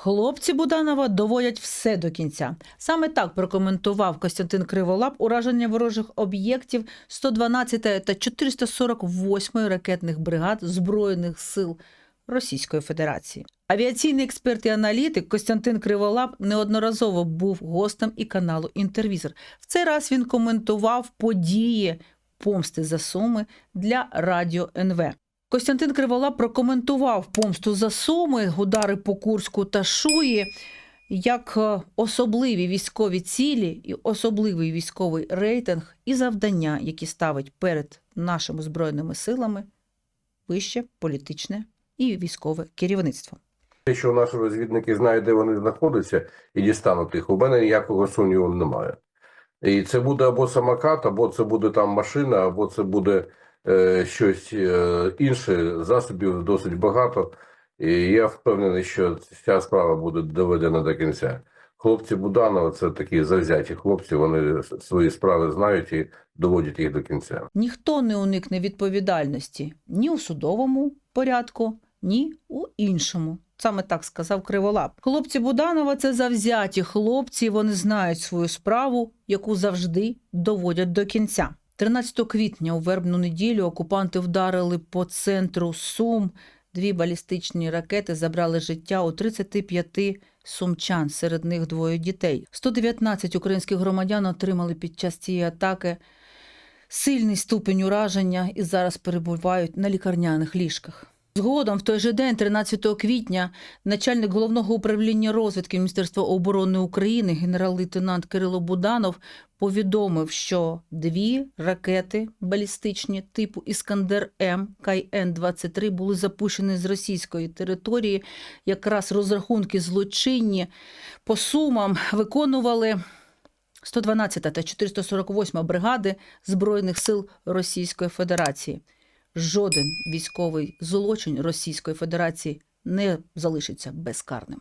Хлопці Буданова доводять все до кінця. Саме так прокоментував Костянтин Криволап ураження ворожих об'єктів 112 та 448 ракетних бригад Збройних сил Російської Федерації. Авіаційний експерт і аналітик Костянтин Криволап неодноразово був гостем і каналу Інтервізор. В цей раз він коментував події помсти за суми для радіо НВ. Костянтин Кривола прокоментував помсту за суми, удари по Курську та Шуї як е, особливі військові цілі і особливий військовий рейтинг і завдання, які ставить перед нашими збройними силами вище політичне і військове керівництво. Якщо наші розвідники знають, де вони знаходяться, і дістануть їх, у мене ніякого сумніву немає. І це буде або самокат, або це буде там машина, або це буде щось е, інше. Засобів досить багато. І я впевнений, що ця справа буде доведена до кінця. Хлопці Буданова це такі завзяті хлопці, вони свої справи знають і доводять їх до кінця. Ніхто не уникне відповідальності ні у судовому порядку, ні у іншому. Саме так сказав Криволап. Хлопці Буданова це завзяті хлопці. Вони знають свою справу, яку завжди доводять до кінця. 13 квітня у вербну неділю окупанти вдарили по центру Сум. Дві балістичні ракети забрали життя у 35 сумчан, серед них двоє дітей. 119 українських громадян отримали під час цієї атаки сильний ступень ураження і зараз перебувають на лікарняних ліжках. Згодом, в той же день, 13 квітня, начальник головного управління розвідки Міністерства оборони України, генерал-лейтенант Кирило Буданов, повідомив, що дві ракети балістичні типу Іскандер М КН-23 були запущені з російської території. Якраз розрахунки злочинні по сумам виконували 112 та 448 бригади Збройних сил Російської Федерації. Жоден військовий злочин Російської Федерації не залишиться безкарним.